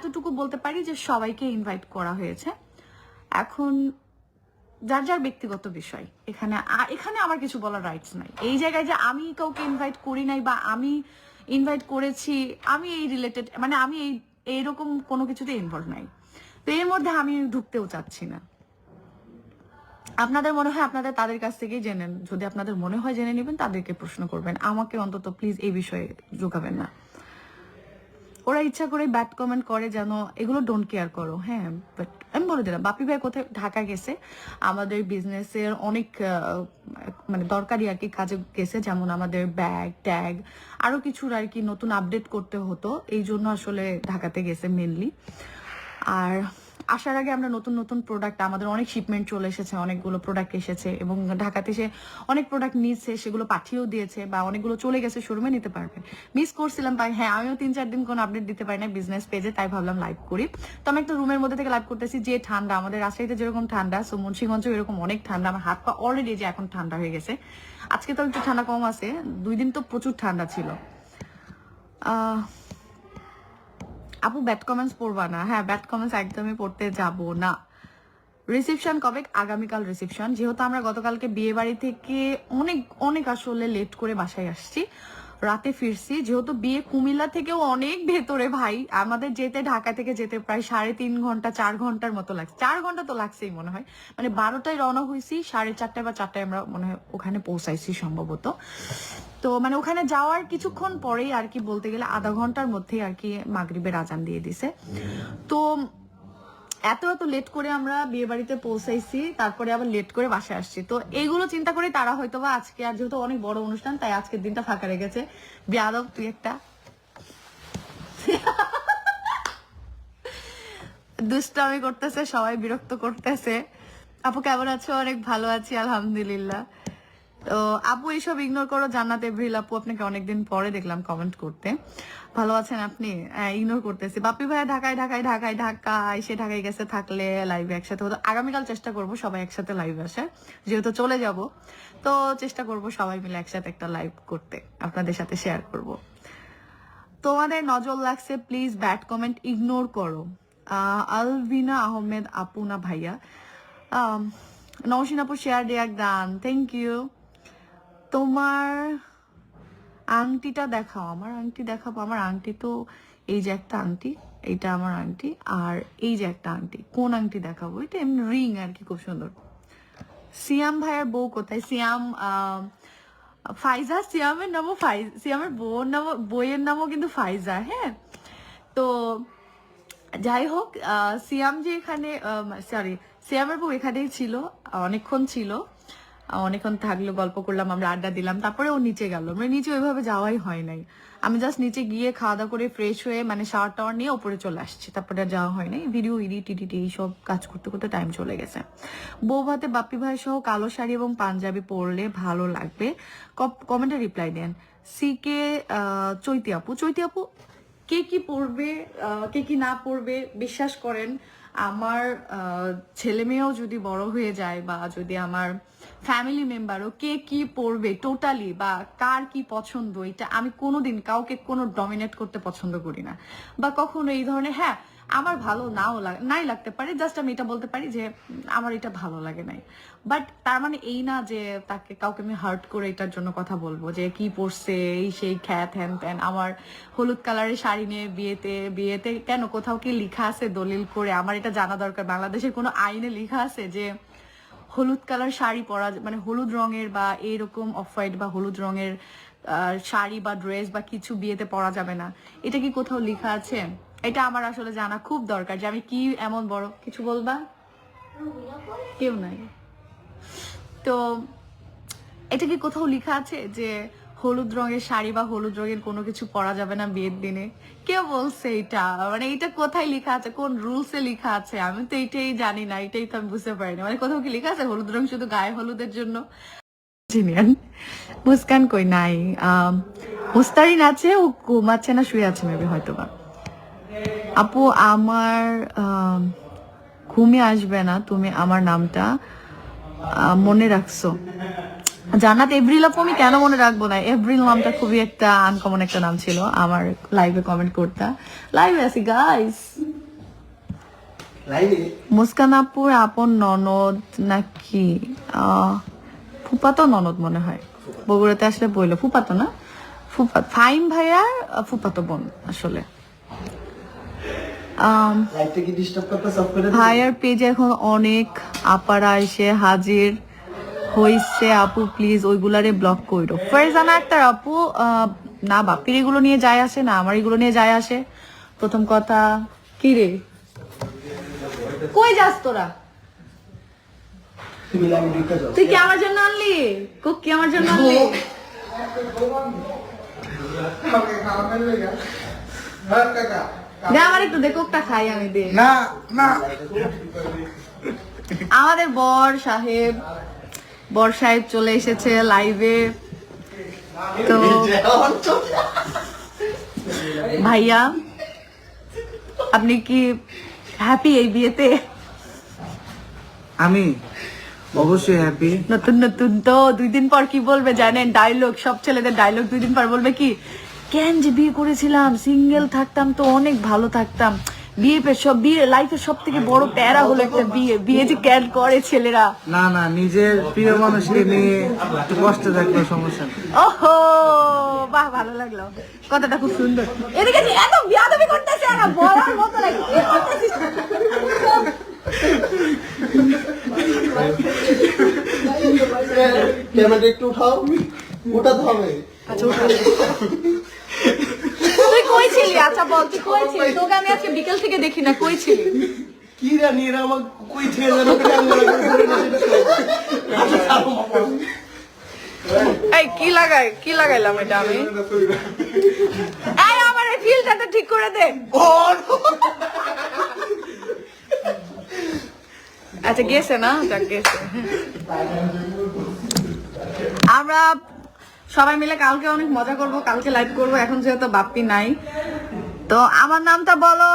এতটুকু বলতে পারি যে সবাইকে ইনভাইট করা হয়েছে। এখন যার যার ব্যক্তিগত বিষয়, এখানে এখানে আমার কিছু বলার রাইটস নাই। এই জায়গায় যে আমি কাউকে ইনভাইট করি নাই বা আমি ইনভাইট করেছি, আমি এই রিলেটেড মানে আমি এই, এইরকম কোনো কিছুতে ইনভলভ নাই। তো এর মধ্যে আমি ঢুকতেও চাচ্ছি না। আপনাদের মনে হয় আপনাদের তাদের কাছ থেকেই জেনে নেন। যদি আপনাদের মনে হয় জেনে নেবেন, তাদেরকে প্রশ্ন করবেন। আমাকে অন্তত প্লিজ এই বিষয়ে ঢুকাবেন না। ওরা ইচ্ছা করে ব্যাড কমেন্ট করে যেন এগুলো ডোন্ট কেয়ার করো হ্যাঁ বাট আমি বলে দিলাম, বাপি ভাই কোথায় ঢাকা গেছে, আমাদের বিজনেসের অনেক মানে দরকারি আর কি কাজে গেছে, যেমন আমাদের ব্যাগ ট্যাগ আরও কিছুর আর কি নতুন আপডেট করতে হতো, এই জন্য আসলে ঢাকাতে গেছে মেনলি আর আসার আগে আমরা নতুন নতুন প্রোডাক্ট আমাদের অনেক শিপমেন্ট চলে এসেছে, অনেকগুলো প্রোডাক্ট এসেছে এবং ঢাকাতে সে অনেক প্রোডাক্ট নিচ্ছে, সেগুলো পাঠিয়েও দিয়েছে বা অনেকগুলো চলে গেছে শোরুমে নিতে পারবেন। মিস করছিলাম ভাই হ্যাঁ আমিও তিন চার দিন কোনো আপডেট দিতে পারি না বিজনেস পেজে তাই ভাবলাম লাইভ করি। তো আমি একটা রুমের মধ্যে থেকে লাইভ করতেছি, যে ঠান্ডা, আমাদের রাজশাহীতে যেরকম ঠান্ডা সো মুন্সিগঞ্জ এরকম অনেক ঠান্ডা, আমার হাত পা অলরেডি যে এখন ঠান্ডা হয়ে গেছে। আজকে তো একটু ঠান্ডা কম আছে, দুই দিন তো প্রচুর ঠান্ডা ছিল। আহ আপু ব্যাড কমেন্টস পড়বা না। হ্যাঁ ব্যাড কমেন্টস একদমই পড়তে যাব না। রিসেপশন কবে? আগামীকাল রিসেপশন যেহেতু আমরা গতকালকে বিয়ে বাড়ি থেকে অনেক অনেক আসলে লেট করে বাসায় আসছি, রাতে ফিরছি। যেহেতু বিয়ে কুমিল্লা থেকেও অনেক ভেতরে ভাই, আমাদের যেতে ঢাকা থেকে যেতে প্রায় সাড়ে তিন ঘণ্টা, চার ঘণ্টার মতো লাগছে। চার ঘণ্টা তো লাগছেই মনে হয়। মানে বারোটায় রওনা হয়েছি, সাড়ে চারটায় বা চারটায় আমরা মনে হয় ওখানে পৌঁছাইছি সম্ভবত। তো মানে ওখানে যাওয়ার কিছুক্ষণ পরেই আর কি বলতে গেলে আধা ঘণ্টার মধ্যেই আর কি মাগরিবের আজান দিয়ে দিছে। তো এত এত লেট করে আমরা বিয়ে বাড়িতে পৌঁছাইছি, তারপরে আবার লেট করে বাসায় আসছি। তো এইগুলো চিন্তা করে তারা হয়তো বা আজকে, আর যেহেতু অনেক বড় অনুষ্ঠান, তাই আজকের দিনটা ফাঁকা রেখেছে। বিয়াদব তুই একটা। দুষ্টামি করতেছে, সবাই বিরক্ত করতেছে। আপু কেমন আছো? অনেক ভালো আছি, আলহামদুলিল্লাহ। তো আপু এইসব ইগনোর করো। জান্নাত এভরিল আপু, আপনাকে অনেকদিন পরে দেখলাম কমেন্ট করতে। ভালো আছেন আপনি? ইগনোর করতেছি। বাপি ভাইয়া ঢাকায় ঢাকায় ঢাকায় ঢাকায়, সে ঢাকায় গেছে থাকলে লাইভে একসাথে হতো। আগামীকাল চেষ্টা করব সবাই একসাথে লাইভ আসে যেহেতু চলে যাব, তো চেষ্টা করব সবাই মিলে একসাথে একটা লাইভ করতে, আপনাদের সাথে শেয়ার করব। তোমাদের নজর লাগছে প্লিজ ব্যাড কমেন্ট ইগনোর করো। আলভিনা আহমেদ, আপু না ভাইয়া। নওশিন আপু শেয়ার রিয়াক দান। থ্যাংক ইউ তোমার আংটিটা দেখাও, আমার আংটি দেখাবো। আমার আংটি তো এই যে একটা আংটি, এইটা আমার আংটি, আর এই যে একটা আংটি, কোন আংটি দেখাবো? এটা এমনি রিং আর কি, খুব সুন্দর। সিয়াম ভাইয়ের বউ কোথায়? সিয়াম ফাইজা? সিয়ামের নামও ফাইজ সিয়ামের বউর নাম বইয়ের নামও কিন্তু ফাইজা হ্যাঁ? তো যাই হোক সিয়াম যে এখানে সরি সিয়ামের বউ এখানেই ছিল, অনেকক্ষণ ছিল। অনেকক্ষণ থাকল গল্প করলাম আমরা আড্ডা দিলাম তারপরে ও নিচে গেল। মানে নিচে ওইভাবে যাওয়াই হয় নাই। আমি জাস্ট নিচে গিয়ে খাওয়া দাওয়া করে ফ্রেশ হয়ে মানে শাওয়ার টাওয়ার নিয়ে ওপরে চলে আসছি। তারপরে আর যাওয়া হয় নাই। ভিডিও এডিট এডিট এইসব কাজ করতে করতে টাইম চলে গেছে। বউ ভাতে বাপ্পি ভাই সহ কালো শাড়ি এবং পাঞ্জাবি পরলে ভালো লাগবে। কমেন্টে রিপ্লাই দেন। সি কে চৈতি আপু। চৈতি আপু কে কি আহ, কে কি না পড়বে বিশ্বাস করেন আমার ছেলে মেয়েও যদি বড় হয়ে যায় বা যদি আমার ফ্যামিলি মেম্বারও কে কি পড়বে টোটালি বা কার কি পছন্দ, এটা আমি কোনোদিন কাউকে কোনো ডমিনেট করতে পছন্দ করি না। বা কখনো এই ধরনের হ্যাঁ আমার ভালো নাও লাগ- নাই লাগতে পারে জাস্ট আমি এটা বলতে পারি যে আমার এটা ভালো লাগে নাই। বাট তার মানে এই না যে, তাকে কাউকে আমি হার্ট করে এটার জন্য কথা বলব, যে কি পড়ছে এই সেই খ্যাত, হ্যান ত্যান, আমার হলুদ কালারের শাড়ি নিয়ে বিয়েতে বিয়েতে কেন কোথাও কি লিখা আছে দলিল করে? আমার এটা জানা দরকার, বাংলাদেশের কোনো আইনে লেখা আছে যে, হলুদ কালার শাড়ি পরা মানে হলুদ রঙের বা এইরকম অফ হোয়াইট বা হলুদ রঙের শাড়ি বা ড্রেস বা কিছু বিয়েতে পরা যাবে না। এটা কি কোথাও লেখা আছে? এটা আমার আসলে জানা খুব দরকার যে আমি কি এমন বড় কিছু বলবা? কেউ নাই। তো এটা কি কোথাও লেখা আছে যে হলুদ রঙের শাড়ি বা হলুদ রঙের কোনো কিছু পরা যাবে না বিয়ের দিনে? কে বলছে এটা। মানে এটা কোথায় লেখা আছে? কোন রুলসে লেখা আছে? আমি তো এটাই জানি না এটাই তো আমি বুঝতে পারি না মানে কোথাও কি লেখা আছে হলুদ রং শুধু গায়ে হলুদের জন্য? জিনিয়ান মুস্কান কই নাই? আম, মুস্তারিন আছে ও ঘুমাচ্ছে না শুয়ে আছে মেবি হয়তো বা আপু আমার আম, ঘুমে আসবে না তুমি আমার নামটা মনে রাখছো। জান্নাত এভরিল আপু আমি কেন মনে রাখব না? এভরিল নামটা খুবই একটা আনকমন একটা নাম ছিল আমার লাইভে কমেন্ট করতা। লাইভে আছি গাইস মুস্কান আপুর আপন ননদ নাকি? ফুপাতো ননদ মনে হয়। বগুড়াতে আসলে বইলো। ফুপাতো না? ফুপা ফাইম ভাইয়ার আহ, ফুপাতো বোন আসলে। করে দিবি? ভাইয়ার পেজে এখন অনেক আপারা এসে হাজির হইছে আপু প্লিজ ওইগুলারে ব্লক কইরো। ফারজানা আক্তার আপু না বাপির এগুলো নিয়ে যায় আসে না আমার এগুলো নিয়ে যায় আসে। প্রথম কথা কি রে? কই যাস তোরা? তুই কি আমার জন্য আনলি? কুক কি আমার জন্য আনলি? দে আমার একটু দে কোকটা খাই আমি দে। না না। আমাদের বর সাহেব বর সাহেব চলে এসেছে লাইভে তো ভাইয়া আপনি কি হ্যাপি এই বিয়েতে? আমি অবশ্যই হ্যাপি নতুন নতুন তো দুই দিন পর কি বলবে জানেন? ডায়লগ সব ছেলেদের ডায়লগ দুই দিন পর বলবে কি? কেন যে বিয়ে করেছিলাম? সিঙ্গেল থাকতাম তো অনেক ভালো থাকতাম। বিয়ে সব বিয়ে লাইফের সব থেকে বড় প্যারা হলো একটা বিয়ে। বিয়ে যে ক্যান করে ছেলেরা? না না নিজের প্রিয় মানুষকে নিয়ে একটু কষ্ট থাকলে সমস্যা ওহো! বাহ ভালো লাগল। কথাটা খুব সুন্দর। এদিকে এত বিয়াদবি করতেছে না বলার মতো লাগে কি করতেছিস ক্যামেরা একটু উঠাও। উঠাতে হবে। কই ছিলি আচ্ছা বল তুই কই ছিলি? তোকে আমি আজকে বিকেল থেকে দেখি না কই ছিলি? কি জানি এরা আমার কই থেকে যেন। এই কি লাগাই কি লাগাইলাম এটা আমি? এই আমার এই ঠিক করে দে। আচ্ছা গেছে না? যাক গেছে। আমরা সবাই মিলে কালকে অনেক মজা করব কালকে লাইভ করব এখন যেহেতু বাপ্পি নাই। তো আমার নামটা বলো